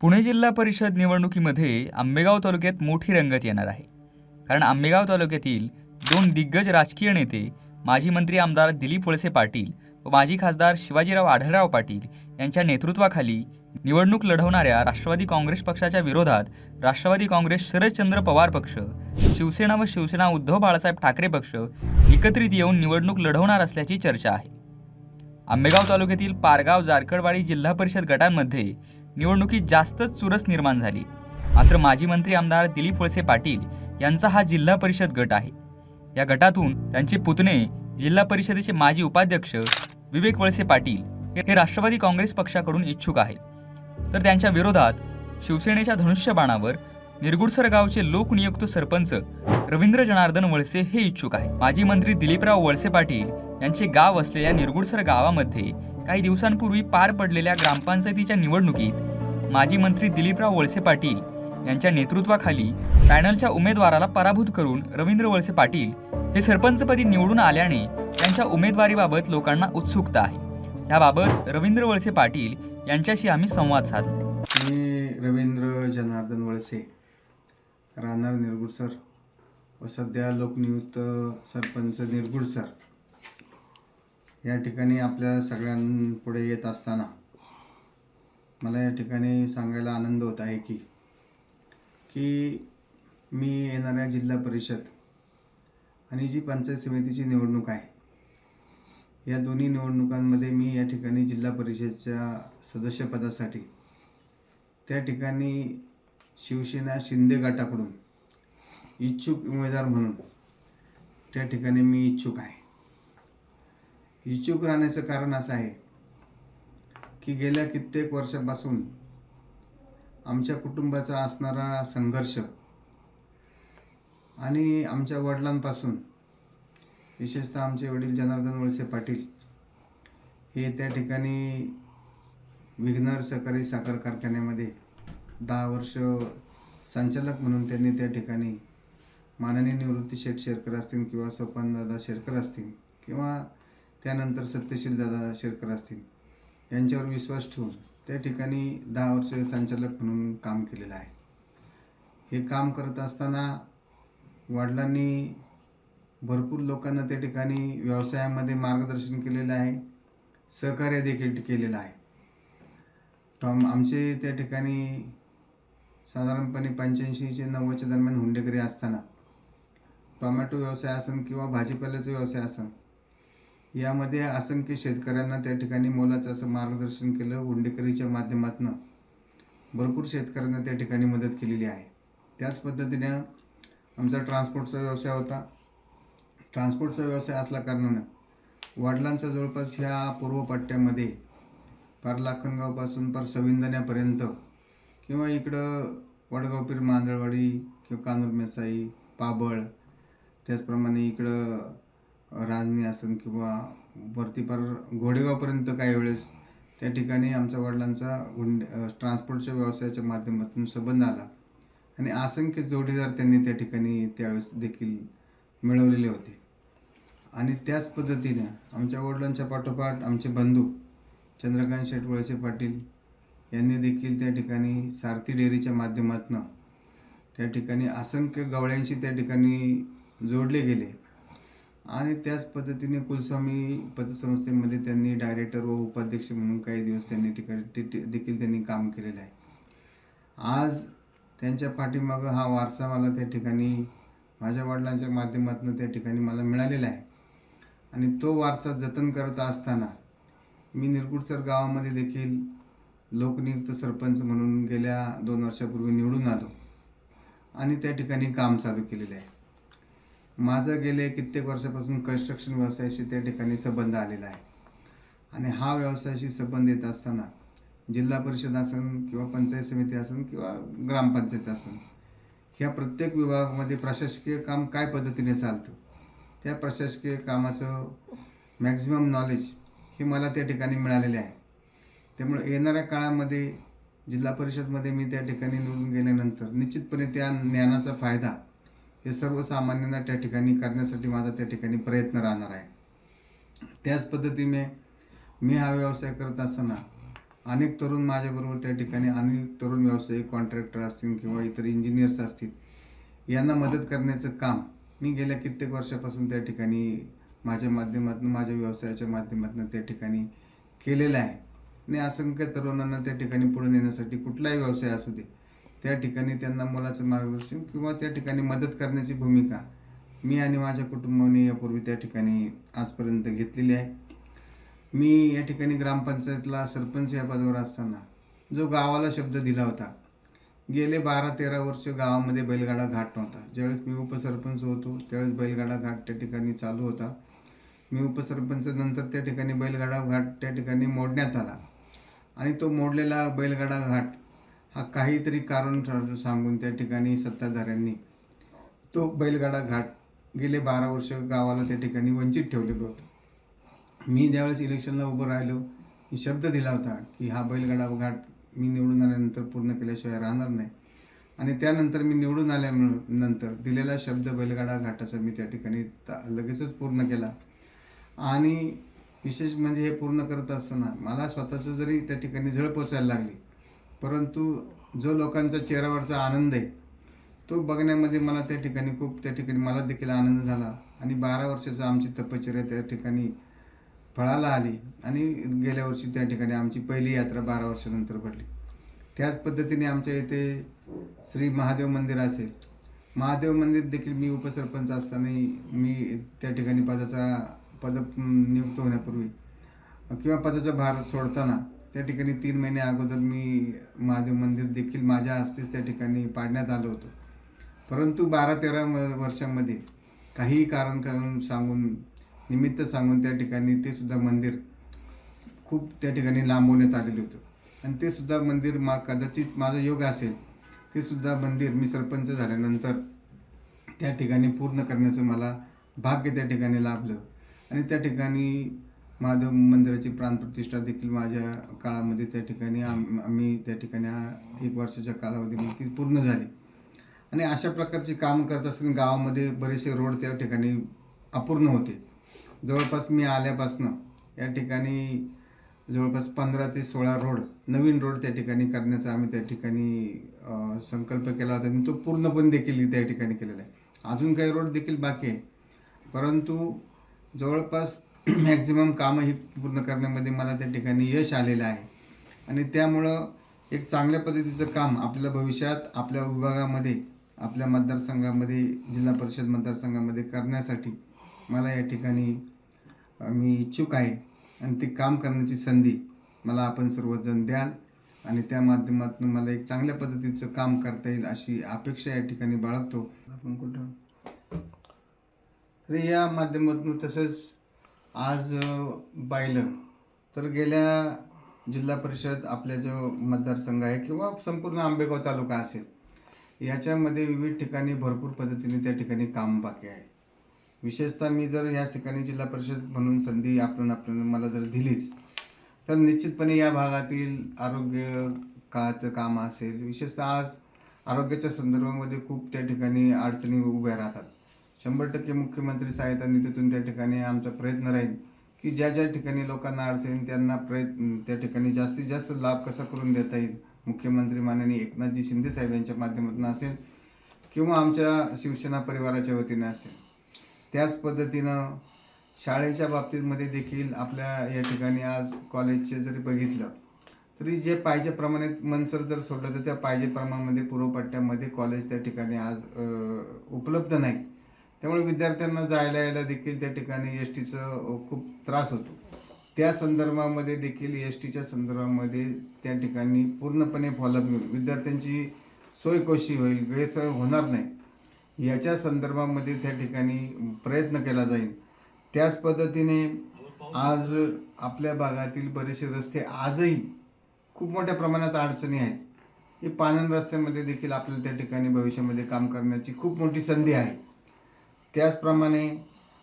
पुणे जिल्हा परिषद निवडणुकीमध्ये आंबेगाव तालुक्यात मोठी रंगत येणार आहे. कारण आंबेगाव तालुक्यातील दोन दिग्गज राजकीय नेते माजी मंत्री आमदार दिलीप वळसे पाटील व माजी खासदार शिवाजीराव आढळराव पाटील यांच्या नेतृत्वाखाली निवडणूक लढवणाऱ्या राष्ट्रवादी काँग्रेस पक्षाच्या विरोधात राष्ट्रवादी काँग्रेस शरदचंद्र पवार पक्ष शिवसेना व शिवसेना उद्धव बाळासाहेब ठाकरे पक्ष एकत्रित येऊन निवडणूक लढवणार असल्याची चर्चा आहे. आंबेगाव तालुक्यातील पारगाव जारकडवाडी जिल्हा परिषद गटांमध्ये निवडणुकीत जास्तच चुरस निर्माण झाली. मात्र माजी मंत्री आमदार दिलीप वळसे पाटील यांचा हा जिल्हा परिषद गट आहे. या गटातून त्यांचे पुतणे जिल्हा परिषदेचे माजी उपाध्यक्ष विवेक वळसे पाटील हे- हे राष्ट्रवादी काँग्रेस पक्षाकडून इच्छुक आहेत. तर त्यांच्या विरोधात शिवसेनेच्या धनुष्यबाणावर निरगुडसर गावचे लोकनियुक्त सरपंच रवींद्र जनार्दन वळसे हे इच्छुक आहेत. माजी मंत्री दिलीपराव वळसे पाटील यांचे गाव असलेल्या निरगुडसर गावामध्ये काही दिवसांपूर्वी पार पडलेल्या ग्रामपंचायतीच्या निवडणुकीत माजी मंत्री दिलीपराव वळसे पाटील यांच्या नेतृत्वाखाली पॅनलच्या उमेदवाराला पराभूत करून रवींद्र वळसे पाटील हे सरपंचपदी निवडून आल्याने त्यांच्या उमेदवारीबाबत लोकांना उत्सुकता आहे. याबाबत रवींद्र वळसे पाटील यांच्याशी आम्ही संवाद साधला. मी रवींद्र जनार्दन वळसे राहणार निरगुडसर व सध्या लोकनियुक्त सरपंच निरगुडसर. या ठिकाणी आपल्या सगळ्यांपुढे येत असताना मला या ठिकाणी सांगायला आनंद होत आहे की की मी येणाऱ्या जिल्हा परिषद आणि जी पंचायत समितीची निवडणूक आहे या दोन्ही निवडणुकांमध्ये मी या ठिकाणी जिल्हा परिषदच्या सदस्यपदासाठी त्या ठिकाणी शिवसेना शिंदे गटाकडून इच्छुक उमेदवार म्हणून त्या ठिकाणी मी इच्छुक आहे. इच्छुक राहण्याचं कारण असं आहे की गेल्या कित्येक वर्षापासून आमच्या कुटुंबाचा असणारा संघर्ष आणि आमच्या वडिलांपासून विशेषतः आमचे वडील जनार्दन वळसे पाटील हे त्या ठिकाणी विघ्नर सहकारी साखर कारखान्यामध्ये दहा वर्ष संचालक म्हणून त्यांनी त्या ठिकाणी माननीय निवृत्ती शेठ शेरकर असतील किंवा सोपान दादा शेरकर असतील किंवा त्यानंतर सत्यशील दादा शेरकर असतील. यांच्यावर विश्वास ठेवून त्या ठिकाणी दहा वर्ष संचालक म्हणून काम केलेलं आहे. हे काम करत असताना वडिलांनी भरपूर लोकांना त्या ठिकाणी व्यवसायामध्ये मार्गदर्शन केलेलं आहे. सहकार्य देखील केलेलं आहे. टॉम आमचे त्या ठिकाणी साधारणपणे पंच्याऐंशीचे नव्वदच्या दरम्यान हुंडेकरी असताना टोमॅटो व्यवसाय असन किंवा भाजीपाल्याचा व्यवसाय असन यामध्ये असंख्य शेतकऱ्यांना त्या ठिकाणी मोलाचं असं मार्गदर्शन केलं हुंडेकरीच्या माध्यमातून भरपूर शेतकऱ्यांना त्या ठिकाणी मदत केलेली आहे. त्याच पद्धतीने आमचा ट्रान्सपोर्टचा व्यवसाय होता. ट्रान्सपोर्टचा व्यवसाय असल्या कारणानं वडिलांचा जवळपास ह्या पूर्व पट्ट्यामध्ये पार लाखनगावपासून पार सविंदण्यापर्यंत किंवा इकडं वडगावपीर मांदळवाडी किंवा कानूर मेसाई पाबळ त्याचप्रमाणे इकडं राजनी आसन किंवा भरतीपर घोडेगावपर्यंत काही वेळेस त्या ठिकाणी आमच्या वडिलांचा हुंड ट्रान्सपोर्टच्या व्यवसायाच्या माध्यमातून संबंध आला. आणि असंख्य जोडीदार त्यांनी त्या ठिकाणी त्यावेळेस देखील मिळवलेले होते. आणि त्याच पद्धतीने आमच्या वडिलांच्या पाठोपाठ आमचे बंधू चंद्रकांत शेटवळसे पाटील यांनी देखील त्या ठिकाणी सारथी डेअरीच्या माध्यमातून त्या ठिकाणी असंख्य गवळ्यांशी त्या ठिकाणी जोडले गेले. आणि त्याच पद्धतीने कुलस्वामी पतसंस्थेमध्ये त्यांनी डायरेक्टर व उपाध्यक्ष म्हणून काही दिवस त्यांनी ठिकाणी देखील त्यांनी काम केलेलं आहे. आज त्यांच्या पाठीमागं हा वारसा मला त्या ठिकाणी माझ्या वडिलांच्या माध्यमातून त्या ठिकाणी मला मिळालेला आहे. आणि तो वारसा जतन करत असताना मी निरगुडसर गावामध्ये देखील लोकनियुक्त सरपंच म्हणून गेल्या दोन वर्षापूर्वी निवडून आलो आणि त्या ठिकाणी काम चालू केलेलं आहे. माझं गेले कित्येक वर्षापासून कन्स्ट्रक्शन व्यवसायाशी त्या ठिकाणी संबंध आलेला आहे. आणि हा व्यवसायाशी संबंध येत असताना जिल्हा परिषद असन किंवा पंचायत समिती असन किंवा ग्रामपंचायत असन ह्या प्रत्येक विभागामध्ये प्रशासकीय काम काय पद्धतीने चालतं? त्या प्रशासकीय कामाचं मॅक्झिमम नॉलेज हे मला त्या ठिकाणी मिळालेले आहे. त्यामुळे येणाऱ्या काळामध्ये जिल्हा परिषदमध्ये मी त्या ठिकाणी निवडून गेल्यानंतर निश्चितपणे त्या ज्ञानाचा फायदा हे सर्वसामान्यांना त्या ठिकाणी करण्यासाठी माझा त्या ठिकाणी प्रयत्न राहणार आहे. त्याच पद्धतीने मी हा व्यवसाय करत असताना अनेक तरुण माझ्याबरोबर त्या ठिकाणी अनेक तरुण व्यावसायिक कॉन्ट्रॅक्टर असतील किंवा इतर इंजिनियर्स असतील यांना मदत करण्याचं काम मी गेल्या कित्येक वर्षापासून त्या ठिकाणी माझ्या माध्यमातून माझ्या व्यवसायाच्या माध्यमातून त्या ठिकाणी केलेलं आहे. आणि असंख्य तरुणांना त्या ठिकाणी पुढे नेण्यासाठी कुठलाही व्यवसाय असू दे त्या ठिकाणी त्यांना मुलाचं मार्गदर्शन किंवा त्या ठिकाणी मदत करण्याची भूमिका मी आणि माझ्या कुटुंबाने यापूर्वी त्या ठिकाणी आजपर्यंत घेतलेली आहे. मी या ठिकाणी ग्रामपंचायतला सरपंच या पदावर असताना जो गावाला शब्द दिला होता गेले बारा तेरा वर्ष गावामध्ये बैलगाडा घाट नव्हता. ज्यावेळेस मी उपसरपंच होतो त्यावेळेस बैलगाडा घाट त्या ठिकाणी चालू होता. मी उपसरपंच नंतर त्या ठिकाणी बैलगाडा घाट त्या ठिकाणी मोडण्यात आला आणि तो मोडलेला बैलगाडा घाट हा काहीतरी कारण सांगून त्या ठिकाणी सत्ताधाऱ्यांनी तो बैलगाडा घाट गेले बारा वर्ष गावाला त्या ठिकाणी वंचित ठेवलेलं होतं. मी ज्यावेळेस इलेक्शनला उभं राहिलो मी शब्द दिला होता की हा बैलगाडा घाट मी निवडून आल्यानंतर पूर्ण केल्याशिवाय राहणार नाही. आणि त्यानंतर मी निवडून आल्यानंतर दिलेला शब्द बैलगाडा घाटाचा मी त्या ठिकाणी लगेचच पूर्ण केला. आणि विशेष म्हणजे हे पूर्ण करत असताना मला स्वतःचं जरी त्या ठिकाणी झळ पोचायला लागली परंतु जो लोकांचा चेहऱ्यावरचा आनंद आहे तो बघण्यामध्ये मला त्या ठिकाणी खूप त्या ठिकाणी मला देखील आनंद झाला. आणि बारा वर्षाचा आमची तपश्चर्या त्या ठिकाणी फळाला आली आणि गेल्या वर्षी त्या ठिकाणी आमची पहिली यात्रा बारा वर्षानंतर भरली. त्याच पद्धतीने आमच्या इथे श्री महादेव मंदिर असेल. महादेव मंदिर देखील मी उपसरपंच असताना मी त्या ठिकाणी पदाचा पद नियुक्त होण्यापूर्वी किंवा पदाचा भार सोडताना त्या ठिकाणी तीन महिने अगोदर मी महादेव मंदिर देखील माझ्या हस्तेच त्या ठिकाणी पाडण्यात आलं होतं. परंतु बारा तेरा म- वर्षांमध्ये काही कारण कारण सांगून निमित्त सांगून त्या ठिकाणी ते सुद्धा मंदिर खूप त्या ठिकाणी लांबवण्यात आलेलं होतं. आणि ते सुद्धा मंदिर मा कदाचित माझा योग असेल ते सुद्धा मंदिर मी सरपंच झाल्यानंतर त्या ठिकाणी पूर्ण करण्याचं मला भाग्य त्या ठिकाणी लाभलं. आणि त्या ठिकाणी महादेव मंदिराची प्राणप्रतिष्ठा देखील माझ्या काळामध्ये त्या ठिकाणी आम- आम्ही त्या ठिकाणी एक वर्षाच्या कालावधीमध्ये ती पूर्ण झाली. आणि अशा प्रकारची काम करत असताना गावामध्ये बरेचसे रोड त्या ठिकाणी अपूर्ण होते. जवळपास मी आल्यापासनं या ठिकाणी जवळपास पंधरा ते सोळा रोड नवीन रोड त्या ठिकाणी करण्याचा आम्ही त्या ठिकाणी संकल्प केला होता. आणि तो पूर्णपण देखील त्या ठिकाणी केलेला आहे. अजून काही रोड देखील बाकी आहे. परंतु जवळपास मॅक्झिमम कामं ही पूर्ण करण्यामध्ये मला त्या ठिकाणी यश आलेलं आहे. आणि त्यामुळं एक चांगल्या पद्धतीचं काम आपल्या भविष्यात आपल्या विभागामध्ये आपल्या मतदारसंघामध्ये जिल्हा परिषद मतदारसंघामध्ये करण्यासाठी मला या ठिकाणी मी इच्छुक आहे. आणि ते काम करण्याची संधी मला आपण सर्वजण द्याल आणि त्या माध्यमातून मला एक चांगल्या पद्धतीचं काम करता येईल अशी अपेक्षा या ठिकाणी बाळगतो. आपण कुठं? तर या माध्यमातून तसंच आज पाहिलं तर गेल्या जिल्हा परिषद आपल्या जो मतदारसंघ आहे किंवा संपूर्ण आंबेगाव तालुका असेल याच्यामध्ये विविध ठिकाणी भरपूर पद्धतीने त्या ठिकाणी काम बाकी आहे. विशेषतः मी जर या ठिकाणी जिल्हा परिषद म्हणून संधी आपण आपल्याला मला जर दिलीच तर निश्चितपणे या भागातील आरोग्य काचं काम असेल. विशेषतः आज आरोग्याच्या संदर्भामध्ये खूप त्या ठिकाणी अडचणी उभ्या राहतात. शंभर टक्के मुख्यमंत्री सहायता निधीतून त्या ठिकाणी आमचा प्रयत्न राहील की ज्या ज्या ठिकाणी लोकांना अडचणी त्यांना प्रयत्न त्या ठिकाणी जास्तीत जास्त लाभ कसा करून देता येईल? मुख्यमंत्री माननीय एकनाथजी शिंदे साहेब यांच्या माध्यमातून असेल किंवा आमच्या शिवसेना परिवाराच्या वतीने असेल. त्याच पद्धतीनं शाळेच्या बाबतीमध्ये देखील आपल्या या ठिकाणी आज कॉलेजचे जरी बघितलं तरी जे पाहिजे प्रमाणे मनसर जर सोडलं तर त्या पाहिजे प्रमाणामध्ये पूर्वपट्ट्यामध्ये कॉलेज त्या ठिकाणी आज उपलब्ध नाही त्यामुळे विद्यार्थ्यांना जायला यायला देखील त्या ठिकाणी एस टीचं खूप त्रास होतो. त्या संदर्भामध्ये देखील एस टीच्या संदर्भामध्ये त्या ठिकाणी पूर्णपणे फॉलोअप घेऊन विद्यार्थ्यांची सोय कशी होईल गैरसोय होणार नाही याच्या संदर्भामध्ये त्या ठिकाणी प्रयत्न केला जाईल. त्याच पद्धतीने आज आपल्या भागातील बरेचसे रस्ते आजही खूप मोठ्या प्रमाणात अडचणी आहेत. हे पानन रस्त्यामध्ये देखील आपल्याला त्या ठिकाणी भविष्यामध्ये काम करण्याची खूप मोठी संधी आहे. त्याचप्रमाणे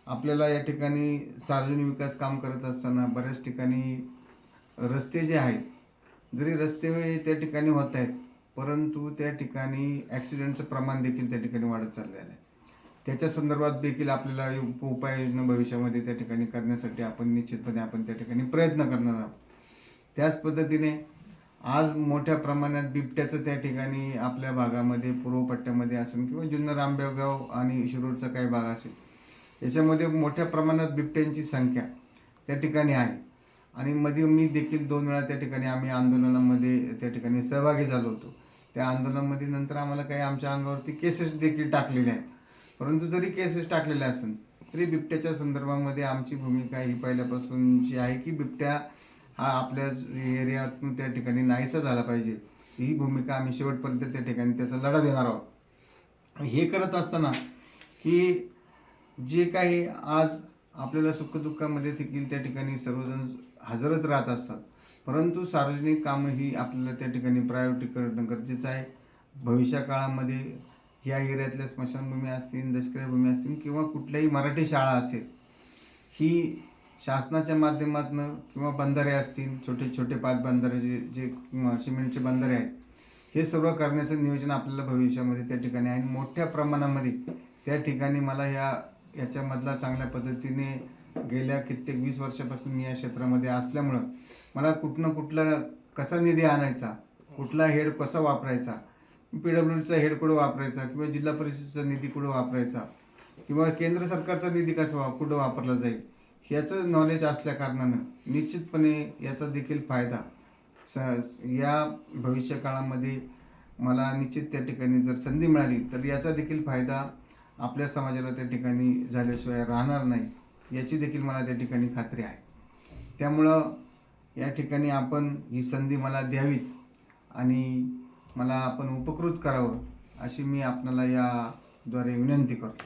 आपल्याला या ठिकाणी सार्वजनिक विकास काम करत असताना बऱ्याच ठिकाणी रस्ते जे आहेत जरी रस्ते त्या ठिकाणी होत आहेत परंतु त्या ठिकाणी ॲक्सिडेंटचं प्रमाण देखील त्या ठिकाणी वाढत चाललेलं आहे. त्याच्या संदर्भात देखील आपल्याला उप उपाययोजना भविष्यामध्ये त्या ठिकाणी करण्यासाठी आपण निश्चितपणे आपण त्या ठिकाणी प्रयत्न करणार आहोत. त्याच पद्धतीने आज मोठ्या प्रमाणात बिबट्याचं त्या ठिकाणी आपल्या भागामध्ये पूर्व पट्ट्यामध्ये असेल किंवा जुन्नर आंबेगाव आणि शिरूरचा काही भाग असेल याच्यामध्ये मोठ्या प्रमाणात बिबट्यांची संख्या त्या ठिकाणी आहे. आणि मध्ये मी देखील दोन वेळा त्या ठिकाणी आम्ही आंदोलनामध्ये त्या ठिकाणी सहभागी झालो होतो. त्या आंदोलनामध्ये नंतर आम्हाला काही आमच्या अंगावरती केसेस देखील टाकलेल्या आहेत. परंतु जरी केसेस टाकलेल्या असेल तरी बिबट्याच्या संदर्भामध्ये आमची भूमिका ही पहिल्यापासूनची आहे की बिबट्या हा आपल्या एरियातून त्या ठिकाणी नाहीसा झाला पाहिजे. ही भूमिका आम्ही शेवटपर्यंत त्या ठिकाणी त्याचा लढा देणार आहोत. हे करत असताना की जे काही आज आपल्याला सुखदुःखामध्ये देखील त्या ठिकाणी सर्वजण हजरच राहत असतात. परंतु सार्वजनिक कामं ही आपल्याला त्या ठिकाणी प्रायोरिटी करणं गरजेचं आहे. भविष्यकाळामध्ये या एरियातल्या स्मशानभूमी असतील दशक्रियाभूमी असतील किंवा कुठल्याही मराठी शाळा असेल ही शासनाच्या माध्यमातून किंवा बंधारे असतील छोटे छोटे पाच बंधारे जे जे सिमेंटचे बंधारे आहेत हे सर्व करण्याचं नियोजन आपल्याला भविष्यामध्ये त्या ठिकाणी आहे. आणि मोठ्या प्रमाणामध्ये त्या ठिकाणी मला या याच्यामधला चांगल्या पद्धतीने गेल्या कित्येक वीस वर्षापासून मी या क्षेत्रामध्ये असल्यामुळं मला कुठनं कुठला कसा निधी आणायचा कुठला हेड कसा वापरायचा पी डब्ल्यूचा हेड कुठं वापरायचा किंवा जिल्हा परिषदेचा निधी कुठं वापरायचा किंवा केंद्र सरकारचा निधी कसा वा कुठं वापरला जाईल ह्याचं नॉलेज असल्या कारणानं निश्चितपणे याचा देखील फायदा स या भविष्यकाळामध्ये मला निश्चित त्या ठिकाणी जर संधी मिळाली तर याचा देखील फायदा आपल्या समाजाला त्या ठिकाणी झाल्याशिवाय राहणार नाही याची देखील मला त्या ठिकाणी खात्री आहे. त्यामुळं या ठिकाणी आपण ही संधी मला द्यावीत आणि मला आपण उपकृत करावं अशी मी आपणाला याद्वारे विनंती करतो.